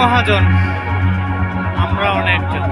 মহাজন আমরা অনেকজন